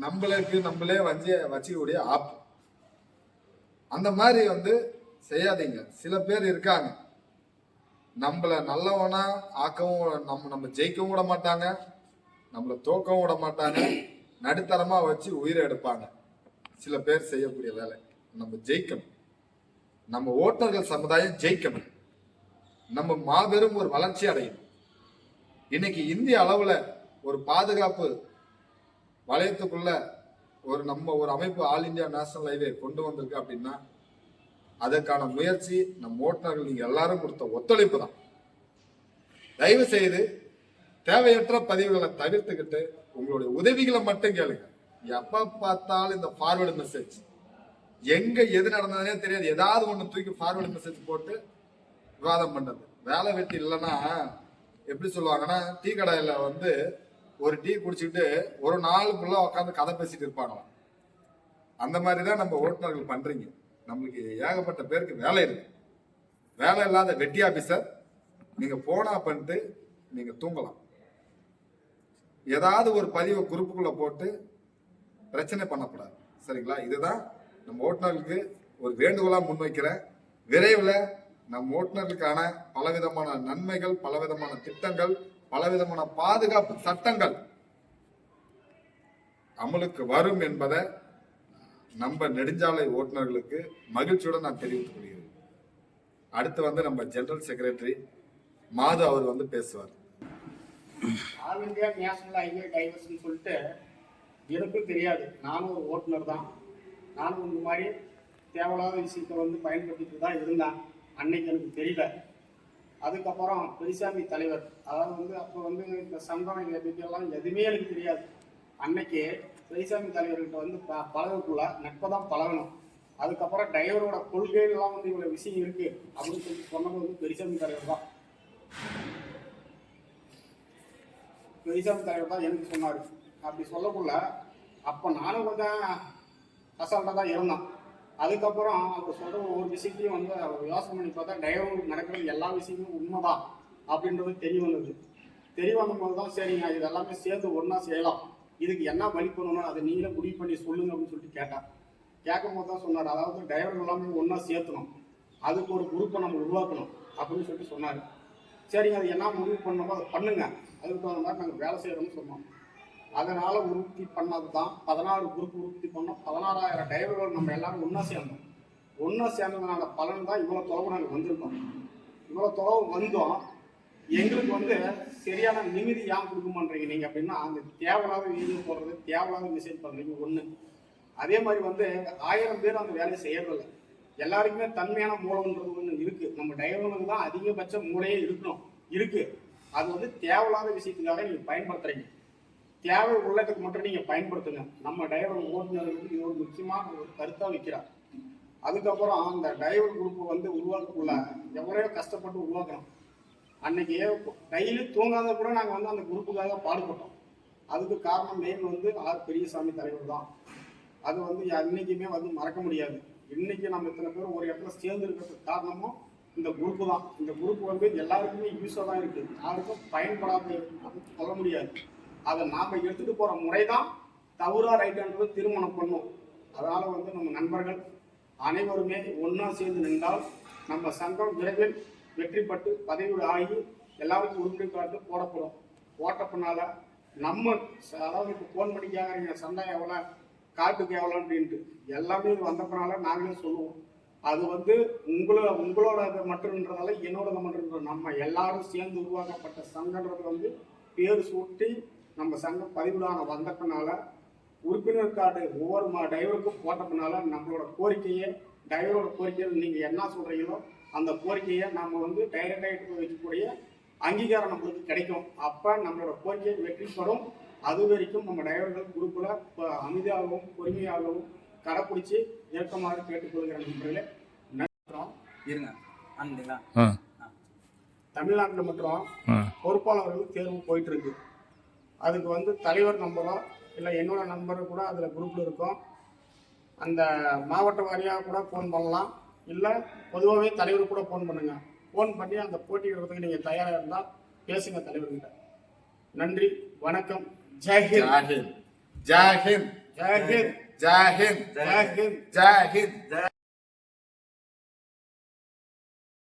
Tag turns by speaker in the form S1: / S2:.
S1: நம்மளுக்கு நம்மளே வச்சு வச்சுக்கக்கூடிய ஆப். அந்த மாதிரி வந்து செய்யாதீங்க. சில பேர் இருக்காங்க. நம்மள நல்லவனா ஆக்கவும் நம்ம நம்ம ஜெயிக்கவும் விட மாட்டாங்க. நம்மளை தோக்கவும் விட மாட்டாங்க. நடுத்தரமாக வச்சு உயிரை எடுப்பாங்க. சில பேர் செய்யக்கூடிய வேலை. நம்ம ஜெயிக்கணும். நம்ம ஓட்டர்கள் சமுதாயம் ஜெயிக்கணும். நம்ம மாபெரும் ஒரு வளர்ச்சி அடையும் இன்னைக்கு இந்திய அளவில் ஒரு பாதுகாப்பு வளையத்துக்குள்ள ஒரு நம்ம ஒரு அமைப்பு ஆல் இந்தியா நேஷனல் ஹைவே கொண்டு வந்திருக்கு அப்படின்னா அதற்கான முயற்சி நம் ஓட்டுநர்கள் நீங்க எல்லாரும் கொடுத்த ஒத்துழைப்பு தான். தயவு செய்து தேவையற்ற பதிவுகளை தவிர்த்துக்கிட்டு உங்களுடைய உதவிகளை மட்டும் கேளுங்க. எப்ப பார்த்தாலும் இந்த ஃபார்வர்டு மெசேஜ் எங்க எது நடந்ததுனே தெரியாது. ஏதாவது ஒண்ணு தூக்கி ஃபார்வர்டு மெசேஜ் போட்டு விவாதம் பண்றது. வேலை வெட்டி இல்லைன்னா எப்படி சொல்லுவாங்கன்னா டீ கடையில வந்து ஒரு டீ குடிச்சுக்கிட்டு ஒரு நாள் ஃபுல்லாக உட்காந்து கதை பேசிட்டு இருப்பாங்களாம் அந்த மாதிரி தான் நம்ம ஓட்டுநர்கள் பண்ணுறீங்க நம்மளுக்கு ஏகப்பட்ட பேருக்கு வேலை இருக்கு. வேலை இல்லாத வெட்டி ஆஃபீஸர் நீங்கள் போனா பண்ணிட்டு நீங்கள் தூங்கலாம். ஏதாவது ஒரு பதிவை குரூப்புக்குள்ளே போட்டு பிரச்சனை பண்ணக்கூடாது. சரிங்களா? இதுதான் நம்ம ஓட்டுநர்களுக்கு ஒரு வேண்டுகோளாக முன்வைக்கிறேன் விரைவில் நம் ஓட்டுநர்களுக்கான பலவிதமான நன்மைகள் பலவிதமான திட்டங்கள் பலவிதமான பாதுகாப்பு சட்டங்கள் அமலுக்கு வரும் என்பதை நம்ம நெடுஞ்சாலை ஓட்டுநர்களுக்கு மகிழ்ச்சியுடன் நான் தெரிவித்துக் கொள்கிறேன். அடுத்து வந்து நம்ம ஜெனரல் செக்ரட்டரி மாது அவர் வந்து பேசுவார்.
S2: ஆல் இந்தியா நேஷனல் ஹைவே டைவர்ஸ்னு சொல்லிட்டு எனக்கும் தெரியாது. நானும் ஒரு ஓட்டுநர் தான். நானும் இந்த மாதிரி தேவையில்லாத விஷயத்தை வந்து பயன்படுத்திட்டு தான் இருந்தேன். அன்னைக்கு எனக்கு தெரியல. அதுக்கப்புறம் பெரிசாமி தலைவர். அதாவது வந்து அப்போ வந்து இந்த சங்கம் இதை பற்றியெல்லாம் எதுவுமே எனக்கு தெரியாது. அன்னைக்கு பெரிசாமி தலைவர்கிட்ட வந்து ப பழகக்குள்ள நட்பை தான் பழகணும். அதுக்கப்புறம் டிரைவரோட கொள்கைகள்லாம் வந்து இவ்வளோ விஷயம் இருக்கு அப்படின்னு சொல்லி சொன்னது வந்து பெரிசாமி தலைவர் தான். பெரிசாமி தலைவர் தான் எனக்கு சொன்னார். அப்படி சொல்லக்குள்ள அப்போ நானும் கொஞ்சம் அசால்ட்டாக தான் இருந்தேன். அதுக்கப்புறம் அவர் சொல்கிற ஒவ்வொரு விஷயத்தையும் வந்து அவர் யோசனை பண்ணி பார்த்தா டிரைவருக்கு நடக்கிற எல்லா விஷயமும் உண்மைதான் அப்படின்றது தெரிய வந்தது. தெரிய வந்தபோது தான் சரிங்க இது எல்லாமே சேர்ந்து ஒன்றா செய்யலாம். இதுக்கு என்ன வழி பண்ணணும் அதை நீங்களே முடிவு பண்ணி சொல்லுங்க அப்படின்னு சொல்லிட்டு கேட்டார். கேட்கும் போது தான் சொன்னார் அதாவது டிரைவர் எல்லாமே ஒன்றா சேர்த்தணும். அதுக்கு ஒரு குரூப்பை நம்ம உருவாக்கணும் அப்படின்னு சொல்லிட்டு சொன்னார். சரிங்க அது என்ன முடிவு பண்ணணுமோ அதை பண்ணுங்க. அதுக்கு தகுந்த மாதிரி நாங்கள் வேலை செய்கிறோம்னு சொன்னோம். அதனால உற்பத்தி பண்ணது தான் பதினாறு குரூப் உற்பத்தி பண்ணோம். பதினாறாயிரம் டிரைவர்கள் நம்ம எல்லாரும் ஒன்றா சேர்ந்தோம். ஒன்றா சேர்ந்ததுனால பலன் தான் இவ்வளோ தொலைவு நாங்கள் வந்திருக்கோம். இவ்வளோ தொலைவு வந்தோம். எங்களுக்கு வந்து சரியான நிம்மதி ஏன் கொடுக்க மாட்டீங்க நீங்கள் அப்படின்னா அந்த தேவையில்லாத வீடியோ போடுறது தேவையில்லாத மெசேஜ் பண்ணுறீங்க ஒன்று அதே மாதிரி வந்து ஆயிரம் பேர் அந்த வேலையை செய்யறதில்ல. எல்லாருக்குமே தன்மையான மூலம்ன்றது ஒன்று இருக்குது நம்ம டிரைவர்களுக்கு தான் அதிகபட்ச மூளையே இருக்கணும். இருக்குது அது வந்து தேவையில்லாத விஷயத்துக்காக நீங்கள் பயன்படுத்துறீங்க. தேவை உள்ளதுக்கு மட்டும் நீங்க பயன்படுத்துங்க. நம்ம டிரைவர் ஓட்டுநர்களுக்கு இது ஒரு முக்கியமான ஒரு கருத்தா வைக்கிறார். அதுக்கப்புறம் அந்த டிரைவர் குரூப் வந்து உருவாக்கக்குள்ள எவ்வளோ கஷ்டப்பட்டு உருவாக்கணும் அன்னைக்கு டெய்லி தூங்காத கூட நாங்கள் வந்து அந்த குரூப்புக்காக பாடுபட்டோம். அதுக்கு காரணம் மெயின் வந்து ஆர் பெரியசாமி தலைவர் தான். அது வந்து என்னைக்குமே வந்து மறக்க முடியாது. இன்னைக்கு நம்ம இத்தனை பேர் ஒரு இடத்துல சேர்ந்து இருக்கிறதுக்கு காரணமும் இந்த குரூப்பு தான். இந்த குரூப் வந்து எல்லாருக்குமே யூஸாக தான் இருக்குது யாருக்கும் பயன்படாது சொல்ல முடியாது. அதை நாம் எடுத்துகிட்டு போகிற முறை தான் தவறாக ரைட்டுன்றது திருமணம் பண்ணும். அதனால் வந்து நம்ம நண்பர்கள் அனைவருமே ஒன்றா சேர்ந்து நின்றால் நம்ம சங்கம் விரைவில் வெற்றி பெற்று பதவி ஆகி எல்லாருக்கும் உருப்படி காட்டு போடப்படும். போட்டப்பனால நம்ம ச- அதாவது இப்போ ஃபோன் பண்ணி கேட்குறீங்க சண்டை எவ்வளோ காட்டுக்கு எவ்வளோ அப்படின்ட்டு. எல்லாமே இது நாங்களே சொல்லுவோம். அது வந்து உங்களோட உங்களோட மட்டும்ன்றதால என்னோட மட்டும் நம்ம எல்லாரும் சேர்ந்து உருவாக்கப்பட்ட சங்கன்றது வந்து பேர் சூட்டி நம்ம சங்கம் பதிவுடான வந்த பின்னால உறுப்பினர் கார்டு ஒவ்வொரு மா டிரைவருக்கும் போட்ட பின்னால நம்மளோட கோரிக்கையை டிரைவரோட கோரிக்கையில் நீங்கள் என்ன சொல்கிறீங்களோ அந்த கோரிக்கையை நம்ம வந்து டைரக்டாக வைக்கக்கூடிய அங்கீகாரம் நம்மளுக்கு கிடைக்கும். அப்போ நம்மளோட கோரிக்கை வெற்றிப்படும் அது வரைக்கும் நம்ம டிரைவர்கள் குரூப்பில் அமைதியாகவும் பொறுமையாகவும் கடைப்பிடிச்சி இயக்கமாக கேட்டுக்கொள்கிற நண்பர்களே நன்றோம்
S3: இருங்க.
S2: தமிழ்நாட்டில் மட்டும் பொறுப்பாளர்கள் தேர்வு போயிட்டு இருக்கு. அதுக்கு வந்து தலைவர் நம்பரோ இல்லை என்னோட நம்பர் கூட அதில் குரூப்பில் இருக்கும். அந்த மாவட்ட வாரியாக கூட ஃபோன் பண்ணலாம். இல்லை பொதுவாகவே தலைவர் கூட ஃபோன் பண்ணுங்க. ஃபோன் பண்ணி அந்த போட்டியிடுறதுக்கு நீங்கள் தயாராக இருந்தால் பேசுங்க தலைவர்கிட்ட. நன்றி வணக்கம். ஜெய்ஹிந்த்
S1: ஜாஹிந்த் ஜாஹிந்த்
S2: ஜெய் ஹிந்த்.
S1: ஜெய் ஹிந்த்.